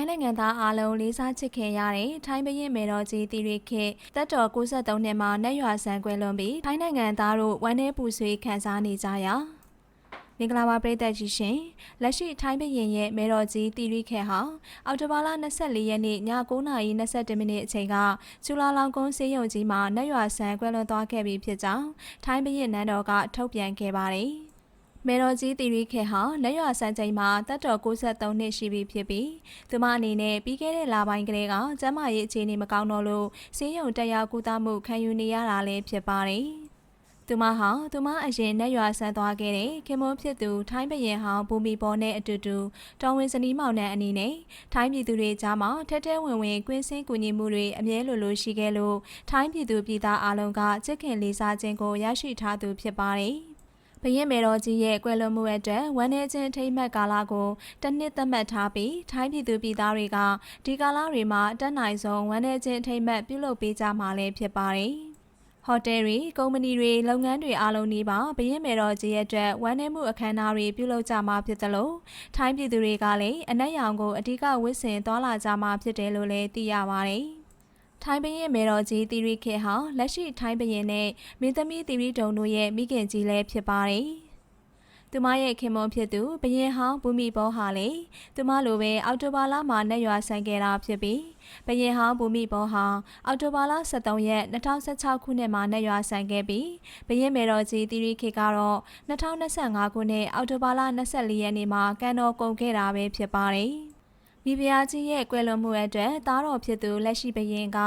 င်းနိုင်ငံသားအားလုံးလေးစားချစ်ခင်ရတဲ့ထိုင်းဘရင်မေတော်ကြီးတီရီခေတ်တက်တော်63နှစ်မှာနတ်ရွာဆန်ကွယ်လွန်ပြီးထိုင်းနိုင်ငံသားတို့ဝမ်းနည်းပူဆွေးခံစားနေကြရာမင်္ဂလာပါပရိသတ်ကြီးရှင်လက်ရှိထိုင်းဘရင်ရဲ့မေတော်ကြီးတီရီခေတ်ဟာအော်တိုဘာလ24ရက်နေ့ည9:22မိနစ်အချိန်ကကျူလာလောင်ကုန်းစေးရုံကြီးမှာနတ်ရွာဆန်ကွယ်လွန်သွားခဲ့ပြီဖြစ်ကြောင်းထိုင်းဘရင်နန်းတော်ကထုတ်ပြန်ခဲ့ပါတယ် မေတော်ကြီးတီရီခေဟာလက်ရွာစံချိန်မှာတက်တော်63နှစ်ရှိပြီဖြစ်ပြီးသူမအနေနဲ့ပြီးခဲ့တဲ့လပိုင်းကလေးကကျန်းမာရေးအခြေအနေမကောင်းတော့လို့ဆေးရုံတက်ရောက်ကုသမှုခံယူနေရတာလည်းဖြစ်ပါတယ်။သူမဟာသူမအရင်နဲ့ရွာဆန်းသွားခဲ့တဲ့ခင်မွန်းဖြစ်သူထိုင်းဘရင်ဟောင်းဘူမီပေါ်နဲ့အတူတူတော်ဝင်စနီးမောင်နှံအနေနဲ့ထိုင်းပြည်သူတွေကြားမှာထက်ထဲဝင်ဝင်ကွင်းစင်းကူညီမှုတွေအမြဲလိုလိုရှိခဲ့လို့ထိုင်းပြည်သူပြည်သားအလုံးကချစ်ခင်လေးစားခြင်းကိုရရှိထားသူဖြစ်ပါတယ်။ ဘရင်မေတော်ကြီးရဲ့ကွယ်လွန်မှုအတွက်ဝမ်းနည်းခြင်းထိမ့်မှတ်ကာလကိုတစ်နှစ်သတ်မှတ်ထားပြီးထိုင်းပြည်သူပြည်သားတွေကဒီကာလတွေမှာတက်နိုင်ဆုံးဝမ်းနည်းခြင်းထိမ့်မှတ်ပြုလုပ်ပေးကြမှာလည်းဖြစ်ပါတယ်။ဟိုတယ်တွေကုမ္ပဏီတွေလုပ်ငန်းတွေအားလုံးဒီပါဘရင်မေတော်ကြီးရဲ့အတွက်ဝမ်းနည်းမှုအခမ်းအနားတွေပြုလုပ်ကြမှာဖြစ်သလိုထိုင်းပြည်သူတွေကလည်းအနက်ရောင်ကိုအဓိကဝတ်ဆင်သွားလာကြမှာဖြစ်တယ်လို့လည်းသိရပါတယ်။ ထိုင်းဘရင်မေတော်ကြီးတီရီခေဟာလက်ရှိထိုင်းဘရင်နဲ့မင်းသမီးတီရီတုံတို့ရဲ့မိခင်ကြီးလည်းဖြစ်ပါတယ်။သူမရဲ့ခင်မွန်ဖြစ်သူဘရင်ဟောင်းဘူမီဘောဟာလေသူမလိုပဲအော်တိုဘာလမှာနှက်ရွာဆိုင်ခဲ့တာဖြစ်ပြီးဘရင်ဟောင်းဘူမီဘောဟာအော်တိုဘာလ23ရက်2016ခုနှစ်မှာနှက်ရွာဆိုင်ခဲ့ပြီးဘရင်မေတော်ကြီးတီရီခေကတော့2025ခုနှစ်အော်တိုဘာလ24ရက်နေ့မှာကန်တော်ကုန်ခဲ့တာပဲဖြစ်ပါတယ်။ မိဖုရားကြီးရဲ့ကွယ်လွန်မှုအတွက်သားတော်ဖြစ်သူလက်ရှိဘရင်က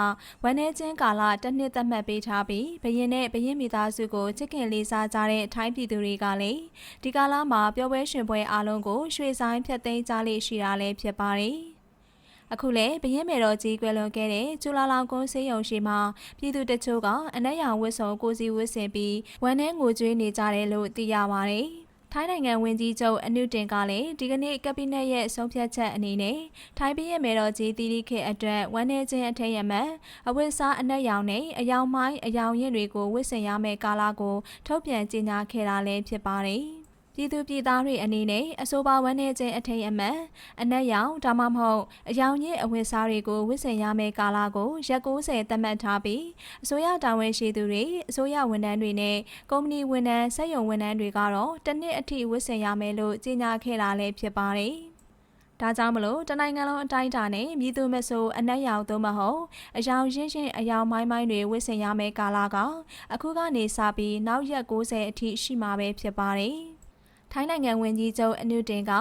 ဝမ်းနေချင်းကာလတစ်နှစ်သတ်မှတ်ပေးထားပြီးဘရင်နဲ့ဘရင်မိသားစုကိုချစ်ခင်လေးစားကြတဲ့ထိုင်းပြည်သူတွေကလည်းဒီကာလမှာပျော်ပွဲရွှင်ပွဲအားလုံးကိုရွှေဆိုင်ဖြတ်သိမ်းကြလိမ့်ရှိတာလည်းဖြစ်ပါတယ်။အခုလည်းဘရင်မေတော်ကြီးကွယ်လွန်ခဲ့တဲ့ကျူလာလောင်ကုန်းစေးရုံရှိမှာပြည်သူတချို့ကအနက်ရောင်ဝတ်စုံကိုစီဝတ်ဆင်ပြီးဝမ်းနဲ့ငိုကြွေးနေကြတယ်လို့သိရပါတယ်။ ထိုင်းနိုင်ငံဝန်ကြီးချုပ်အနုတင်ကလည်းဒီကနေ့ကက်ဘိနက်ရဲ့ဆုံးဖြတ်ချက်အနေနဲ့ထိုင်းပြည်ရဲ့မေတော်ကြီးတီရီခေအတွက်ဝန်내ခြင်းအထက်ရမတ်အဝတ်စားအနက်ရောင်နဲ့အယောင်မိုင်းအယောင်ရင့်တွေကိုဝတ်ဆင်ရမယ့်ကာလကိုထုတ်ပြန်ကြေညာခဲ့တာလည်းဖြစ်ပါတယ်။ ပြည်သူပြည်သားတွေအနေနဲ့အဆိုပါဝန်내ခြင်းအထက်အမတ်အနက်ရောင်ဒါမှမဟုတ်အယောင်ညစ်အဝတ်စားတွေကိုဝတ်ဆင်ရမယ့်ကာလကိုရက်90သတ်မှတ်ထားပြီးအစိုးရတာဝန်ရှိသူတွေအစိုးရဝန်ထမ်းတွေနဲ့ကုမ္ပဏီဝန်ထမ်းစက်ရုံဝန်ထမ်းတွေကတော့တစ်နှစ်အထိဝတ်ဆင်ရမယ်လို့ကြေညာခဲ့တာလည်းဖြစ်ပါတယ်။ဒါကြောင့်မလို့တနိုင်ငံလုံးအတိုင်းအတာနဲ့မြည်သူမဆိုအနက်ရောင်သို့မဟုတ်အယောင်ရင်းရှင်းအယောင်မိုင်းမိုင်းတွေဝတ်ဆင်ရမယ့်ကာလကအခုကနေစပြီးနောက်ရက်60အထိရှိမှာပဲဖြစ်ပါတယ်။ ထိုင်းနိုင်ငံဝန်ကြီးချုပ်အနုတင်က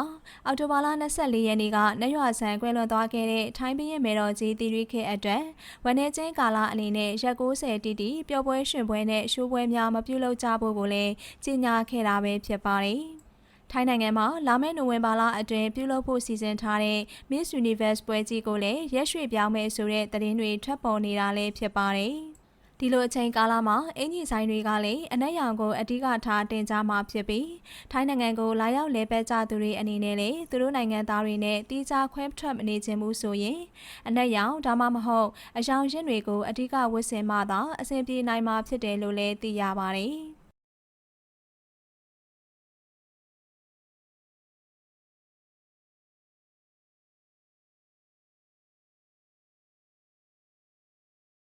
အောက်တိုဘာလ24ရက်နေ့ကနရွာဆန်ကွယ်လွန်သွားခဲ့တဲ့ထိုင်းဘရင်မေတော်ကြီးတီရီခေအတွက်ဝန်내ချင်းကာလအနေနဲ့ရက်90တီတီပျော်ပွဲရှင်ပွဲနဲ့ရှိုးပွဲများမပြုလုပ်ကြဖို့ကိုလည်းကြေညာခဲ့တာပဲဖြစ်ပါတယ်။ထိုင်းနိုင်ငံမှာလာမယ့်နိုဝင်ဘာလအတွင်းပြုလုပ်ဖို့စီစဉ်ထားတဲ့ Miss Universe ပွဲကြီးကိုလည်းရက်ရွှေ့ပြောင်းမယ်ဆိုတဲ့သတင်းတွေထွက်ပေါ်နေတာလည်းဖြစ်ပါတယ်။ ဒီလိုအချိန်ကာလမှာအင်ဂျီဆိုင်တွေကလည်းအနက်ရောင်ကိုအဓိကထားတင်ကြမှာဖြစ်ပြီးထိုင်းနိုင်ငံကိုလာရောက်လဲပတ်ကြသူတွေအနေနဲ့လည်းသူတို့နိုင်ငံသားတွေနဲ့တီးခြားခွဲထွက်မနေခြင်းမှုဆိုရင်အနက်ရောင်ဒါမှမဟုတ်အယောင်ရင်းတွေကိုအဓိကဝတ်ဆင်မှသာအဆင်ပြေနိုင်မှာဖြစ်တယ်လို့လည်းသိရပါတယ်။